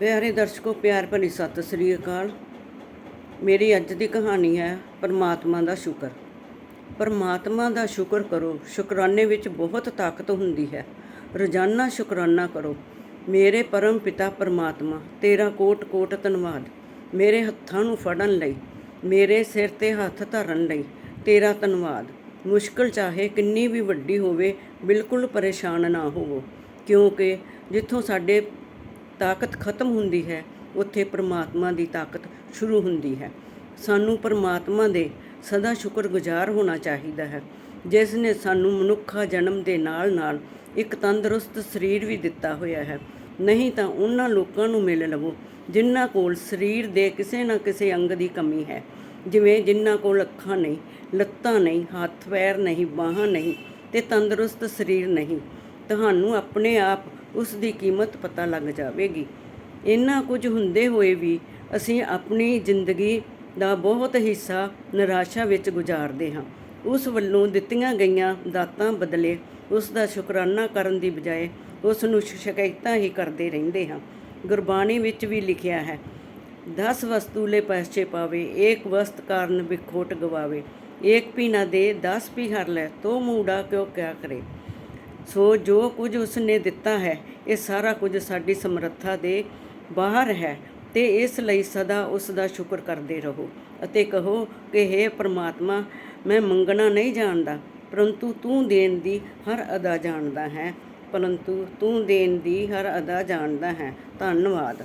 ਪਿਆਰੇ ਦਰਸ਼ਕੋ, ਪਿਆਰ ਭਰੀ ਸਤਿ ਸ੍ਰੀ ਅਕਾਲ। ਮੇਰੀ ਅੱਜ ਦੀ ਕਹਾਣੀ ਹੈ ਪਰਮਾਤਮਾ ਦਾ ਸ਼ੁਕਰ। ਪਰਮਾਤਮਾ ਦਾ ਸ਼ੁਕਰ ਕਰੋ, ਸ਼ੁਕਰਾਨੇ ਵਿੱਚ ਬਹੁਤ ਤਾਕਤ ਹੁੰਦੀ ਹੈ। ਰੋਜ਼ਾਨਾ ਸ਼ੁਕਰਾਨਾ ਕਰੋ। ਮੇਰੇ ਪਰਮ ਪਿਤਾ ਪਰਮਾਤਮਾ, ਤੇਰਾ ਕੋਟ ਕੋਟ ਧੰਨਵਾਦ। ਮੇਰੇ ਹੱਥਾਂ ਨੂੰ ਫੜਨ ਲਈ, ਮੇਰੇ ਸਿਰ ਤੇ ਹੱਥ ਧਰਨ ਲਈ ਤੇਰਾ ਧੰਨਵਾਦ। ਮੁਸ਼ਕਲ ਚਾਹੇ ਕਿੰਨੀ ਵੀ ਵੱਡੀ ਹੋਵੇ, ਬਿਲਕੁਲ ਪਰੇਸ਼ਾਨ ਨਾ ਹੋਵੋ। ਕਿਉਂਕਿ ਜਿੱਥੋਂ ਸਾਡੇ ਤਾਕਤ ਖਤਮ ਹੁੰਦੀ ਹੈ, ਉੱਥੇ ਪ੍ਰਮਾਤਮਾ ਦੀ ਤਾਕਤ ਸ਼ੁਰੂ ਹੁੰਦੀ ਹੈ। ਸਾਨੂੰ ਪ੍ਰਮਾਤਮਾ ਦੇ ਸਦਾ ਸ਼ੁਕਰਗੁਜ਼ਾਰ ਹੋਣਾ ਚਾਹੀਦਾ ਹੈ, ਜਿਸ ਨੇ ਸਾਨੂੰ ਮਨੁੱਖਾ ਜਨਮ ਦੇ ਨਾਲ-ਨਾਲ ਇੱਕ ਤੰਦਰੁਸਤ ਸਰੀਰ ਵੀ ਦਿੱਤਾ ਹੋਇਆ ਹੈ। ਨਹੀਂ ਤਾਂ ਉਹਨਾਂ ਲੋਕਾਂ ਨੂੰ ਮਿਲ ਲਵੋ, ਜਿਨ੍ਹਾਂ ਕੋਲ ਸਰੀਰ ਦੇ ਕਿਸੇ ਨਾ ਕਿਸੇ ਅੰਗ ਦੀ ਕਮੀ ਹੈ। ਜਿਵੇਂ ਜਿਨ੍ਹਾਂ ਕੋਲ ਅੱਖਾਂ ਨਹੀਂ, ਲੱਤਾਂ ਨਹੀਂ ਹੱਥ ਪੈਰ ਨਹੀਂ, ਬਾਹਾਂ ਨਹੀਂ ਤੇ ਤੰਦਰੁਸਤ ਸਰੀਰ ਨਹੀਂ। ਤੁਹਾਨੂੰ ਆਪਣੇ ਆਪ ਉਸ ਦੀ ਕੀਮਤ ਪਤਾ ਲੱਗ ਜਾਵੇਗੀ। ਇੰਨਾ ਕੁਝ ਹੁੰਦੇ ਹੋਏ ਵੀ ਅਸੀਂ ਆਪਣੀ ਜ਼ਿੰਦਗੀ ਦਾ ਬਹੁਤ ਹਿੱਸਾ ਨਿਰਾਸ਼ਾ ਵਿੱਚ ਗੁਜ਼ਾਰਦੇ ਹਾਂ। ਉਸ ਵੱਲੋਂ ਦਿੱਤੀਆਂ ਗਈਆਂ ਦਾਤਾਂ ਬਦਲੇ ਉਸ ਦਾ ਸ਼ੁਕਰਾਨਾ ਕਰਨ ਦੀ ਬਜਾਏ ਉਸ ਨੂੰ ਸ਼ਿਕਾਇਤਾਂ ਹੀ ਕਰਦੇ ਰਹਿੰਦੇ ਹਾਂ। ਗੁਰਬਾਣੀ ਵਿੱਚ ਵੀ ਲਿਖਿਆ ਹੈ, ਦਸ ਵਸਤੂ ਲੈ ਪੈਸੇ ਪਾਵੇ, ਏਕ ਵਸਤ ਕਾਰਨ ਵਿਖੋਟ ਗਵਾਵੇ। ਏਕ ਵੀ ਨਾ ਦੇ, ਦਸ ਵੀ ਹਰ ਲੈ, ਤੋ ਮੂੜਾ ਕਿਉ ਕਿਆ ਕਰੇ? ਸੋ ਜੋ ਕੁਝ ਉਸ ਨੇ ਦਿੱਤਾ ਹੈ, ਇਹ ਸਾਰਾ ਕੁਝ ਸਾਡੀ ਸਮਰੱਥਾ ਦੇ ਬਾਹਰ ਹੈ, ਤੇ ਇਸ ਲਈ ਸਦਾ ਉਸ ਦਾ ਸ਼ੁਕਰ ਕਰਦੇ ਰਹੋ। ਅਤੇ ਕਹੋ ਕਿ हे ਪ੍ਰਮਾਤਮਾ, ਮੈਂ ਮੰਗਣਾ ਨਹੀਂ ਜਾਣਦਾ, ਪਰੰਤੂ ਤੂੰ ਦੇਣ ਦੀ ਹਰ ਅਦਾ ਜਾਣਦਾ ਹੈ। ਪਰੰਤੂ ਤੂੰ ਦੇਣ ਦੀ ਹਰ ਅਦਾ ਜਾਣਦਾ ਹੈ। ਧੰਨਵਾਦ।